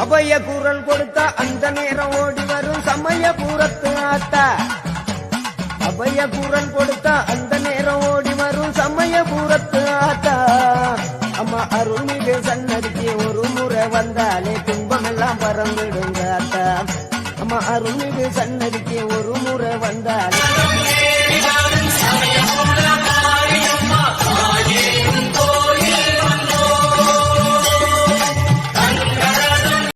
அபய குரல் கொடுத்த அந்த நேரம் ஓடி வரும். சமய பூரத்து ஆத்தா. அபய குரல் கொடுத்த அந்த நேரம் ஓடி வரும். சமய பூரத்து ஆத்தா. அம்மா அருள்மிகு சன்னதிக்கு ஒரு முறை வந்தாலே துன்பமெல்லாம் பறந்துடுங்க ஆத்தா அம்மா அருள்மிகு சன்னதிக்கு ஒரு முறை வந்தாலே